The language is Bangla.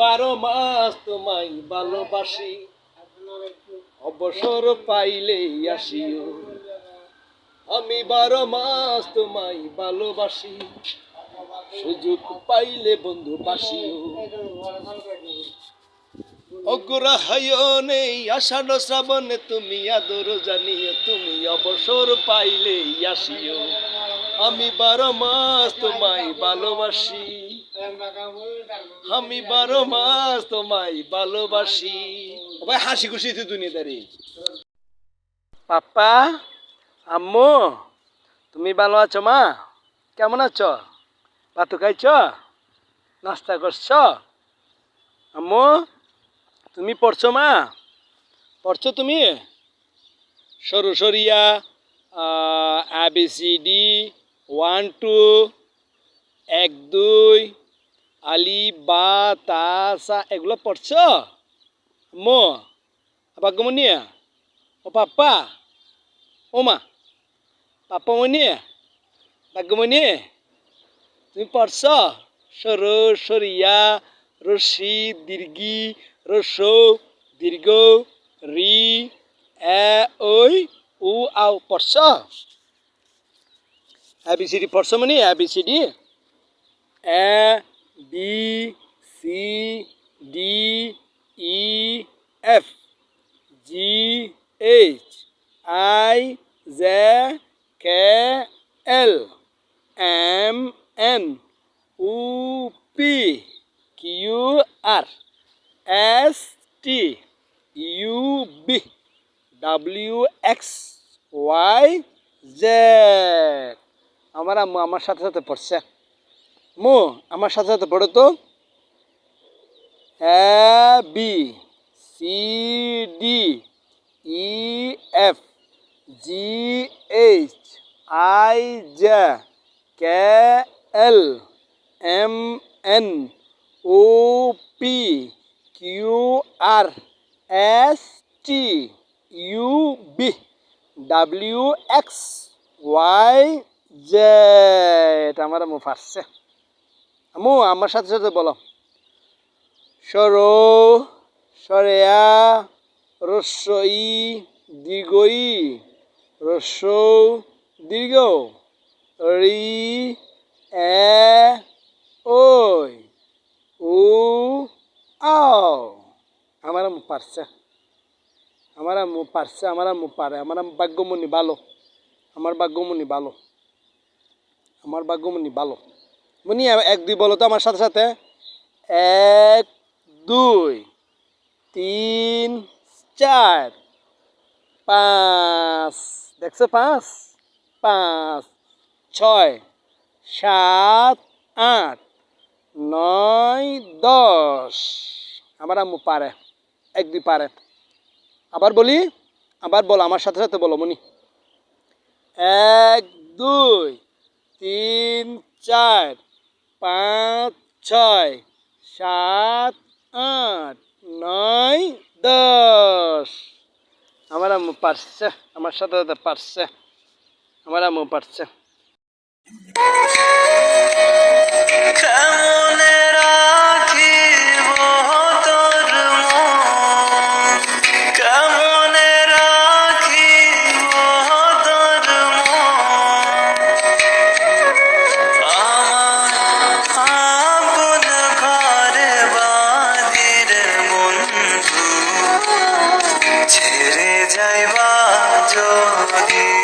বারো মাস তোমায় ভালোবাসি। অবসর পাইলেই আসিও। আমি বারো মাস তোমায় ভালোবাসি। সুযোগ পাইলে বন্ধু বাসিও। অগ্রহায়ণে আষাঢ় শ্রাবণে তুমি আদর জানিও তুমি অবসর পাইলেই আসিও। আমি বারো মাস তোমায় ভালোবাসি। আমি বারো মাস তোমায় ভালোবাসি। ভাই হাসি খুশি তুই দুনিয়াদারি। পাপ্পা আম্মু তুমি ভালো আছো মা? কেমন আছো? ভাতু খাইছ? নাস্তা করছ? আম্মু তুমি পড়ছো মা? পড়ছো তুমি? সরু সরিয়া A B C D one two এক দুই আলি, বা, তা এগুলো পড়ছো? আম্মু আবাগমনিয়া ও পাপ্পা ও মা পাপ্পা তুমি পড়ছ? সর, সরিয়া রশি দীর্ঘি, রস, দীর্ঘ, রি, এ, ওই, উ, আও পড়ছ? এ, বি পড়ছ মনি? A, B A B C D E F G H I J K L M N O P Q R S T U V W X Y Z আমার আমার সাথে সাথে পড়ছে। মু, আমার সাথে সাথে পড়ো তো। A, B, C, D, E, F, G, H, I, J, K, L, M, N, O, P, Q, R, S, T, U, V, W, X, Y Z আমার আম্মু পারছে আম্মু, আমার সাথে সাথে বলো। সর, সরেয়া রস্বই দীর্ঘই, রস্য, দীর্ঘ, রি, এ, ওই, উ, আও। আমার আম্মু পারছে। আমার আম্মু পারছে, আমার আম্মু পারে। আমার ভাগ্যমণি ভালো। আমার ভাগ্যমণি ভালো। আমার ভাগ্যমণি ভালো। মনি এক, দুই বলো তো আমার সাথে সাথে। এক, দুই, তিন, চার, পাঁচ, দেখছ পাঁচ? পাঁচ, ছয়, সাত, আট, নয়, দশ। আমার আম্মু পারে, এক, দুই পারে। আবার বলি, আবার বলো, আমার সাথে সাথে বলো, মনি। এক, দুই, তিন, চার পাঁচ, ছয়, সাত, আট, নয়, দশ। আমার আম্মু পারছে, আমার সাথে পারছে। আমার আম্মু পারছে। যদি